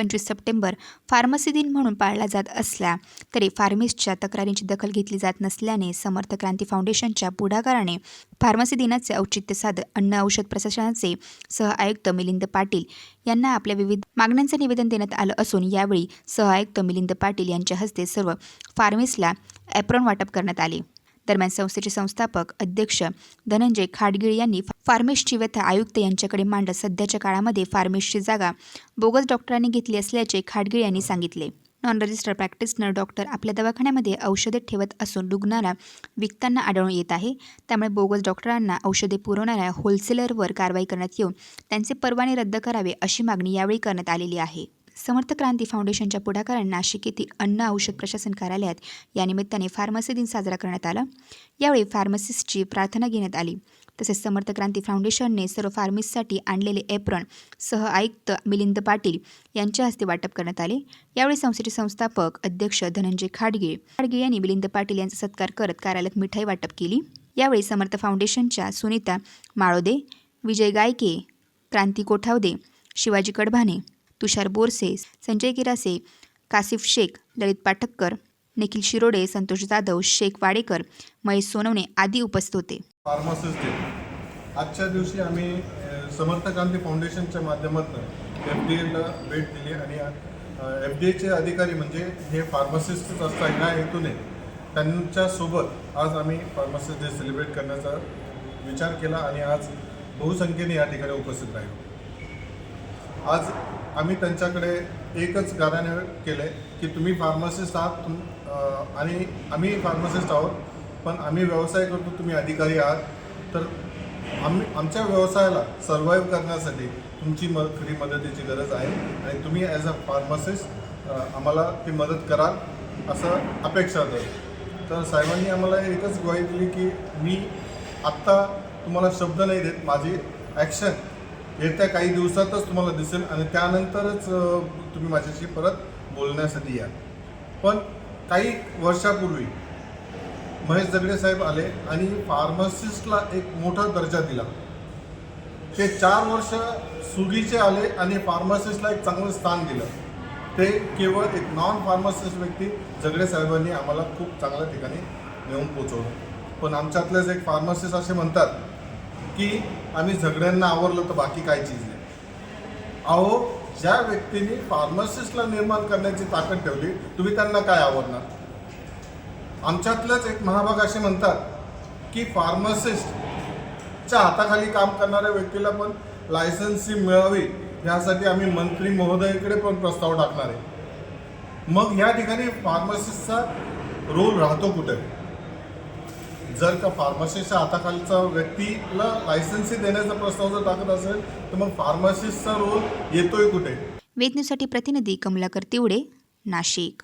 पंचवीस September pharmacy दिन म्हणून पाळला जात असला तरी फार्मिस्टच्या तक्रारींची दखल घेतली जात नसल्याने समर्थ क्रांती फाउंडेशनच्या पुढाकाराने फार्मसी दिनाचे औचित्य साधत अन्न औषध प्रशासनाचे सह आयुक्त मिलिंद पाटील यांना आपल्या विविध मागण्यांचं निवेदन देण्यात आलं असून यावेळी सह आयुक्त मिलिंद पाटील यांच्या हस्ते सर्व फार्मिस्टला ॲप्रॉन वाटप करण्यात आले. दरम्यान संस्थेचे संस्थापक अध्यक्ष धनंजय खाडगिळ यांनी फार्मिस्टची व्यथा आयुक्त यांच्याकडे मांडत सध्याच्या काळामध्ये फार्मिस्टची जागा बोगस डॉक्टरांनी घेतली असल्याचे खाडगिळ यांनी सांगितले. नॉन रजिस्टर प्रॅक्टिसनर डॉक्टर आपल्या दवाखान्यामध्ये औषधे ठेवत असून रुग्णाला विकताना आढळून येत आहे. त्यामुळे बोगस डॉक्टरांना औषधे पुरवणाऱ्या होलसेलरवर कारवाई करण्यात येऊन त्यांचे परवाने रद्द करावे अशी मागणी यावेळी करण्यात आलेली आहे. समर्थ क्रांती फाउंडेशनच्या पुढाकाराने नाशिक येथील अन्न औषध प्रशासन कार्यालयात या निमित्ताने फार्मसी दिन साजरा करण्यात आला. यावेळी फार्मसिस्टची प्रार्थना घेण्यात आली. तसेच समर्थ क्रांती फाउंडेशनने सर्व फार्मिस्टसाठी आणलेले एप्रॉन सह आयुक्त मिलिंद पाटील यांच्या हस्ते वाटप करण्यात आले. यावेळी संस्थेचे संस्थापक अध्यक्ष धनंजय खाडगे खाडगे यांनी मिलिंद पाटील यांचा सत्कार करत कार्यालयात मिठाई वाटप केली. यावेळी समर्थ फाउंडेशनच्या सुनीता माळोदे विजय गायके क्रांती कोठावदे शिवाजी कडभाने तुषार बोरसे संजय गिरासे कासिफ शेख ललित पाठककर निखिल शिरोडे संतोष जाधव शेख वाडेकर महेश सोनवणे आदी उपस्थित होते. फार्मासिस्ट आजच्या दिवशी आम्ही समर्थ गांधी फाउंडेशनच्या माध्यमातून एफ डी एला भेट दिली आणि एफ डी एचे अधिकारी म्हणजे हे फार्मासिस्टच असतात ह्या हेतूने त्यांच्यासोबत आज आम्ही फार्मासिस्ट डे सेलिब्रेट करण्याचा विचार केला आणि आज बहुसंख्येने या ठिकाणी उपस्थित राहिलो. आज आम्ही त्यांच्याकडे एकच गाण्याने केलं आहे की तुम्ही फार्मासिस्ट आहात तुम आणि आम्ही फार्मासिस्ट आहोत पण आम्ही व्यवसाय करतो तुम्ही अधिकारी आहात. तर आम्ही आमच्या व्यवसायाला सर्वाईव्ह करण्यासाठी तुमची म खरी मदतीची गरज आहे आणि तुम्ही ॲज अ फार्मासिस्ट आम्हाला ती मदत कराल असं अपेक्षा आहे. तर साहेबांनी आम्हाला एकच ग्वाही दिली की मी आत्ता तुम्हाला शब्द नाही देत माझी ॲक्शन येत्या काही दिवसातच तुम्हाला दिसेल आणि त्यानंतरच तुम्ही माझ्याशी परत बोलण्यासाठी या. पण काही वर्षापूर्वी महेश दगडे साहेब आले आणि फार्मासिस्टला एक मोठा दर्जा दिला. ते चार वर्ष सुगीचे आले आणि फार्मासिस्टला एक चांगलं स्थान दिलं. ते केवळ एक नॉन फार्मासिस्ट व्यक्ती जगडे साहेबांनी आम्हाला खूप चांगल्या ठिकाणी नेऊन पोचवलं. पण आमच्यातलेच एक फार्मासिस्ट असे म्हणतात की आम्ही झगड्यांना आवरलं तर बाकी काही चीज नाही. अहो ज्या व्यक्तीने फार्मासिस्टला निर्माण करण्याची ताकद ठेवली तुम्ही त्यांना काय आवडणार आमच्यातलंच एक महाभाग असे म्हणतात की फार्मासिस्टच्या हाताखाली काम करणाऱ्या व्यक्तीला पण लायसन्सी मिळावी यासाठी आम्ही मंत्री महोदयाकडे पण प्रस्ताव टाकणार आहे. मग या ठिकाणी फार्मासिस्टचा रोल राहतो कुठे? जर का फार्मासिस्टच्या हाताखालचा व्यक्तीला लायसन्सही देण्याचा प्रस्ताव जर टाकत असेल तर मग फार्मासिस्टचा रोल येतोय कुठे? वेदनेसाठी प्रतिनिधी कमलाकर तिवडे नाशिक.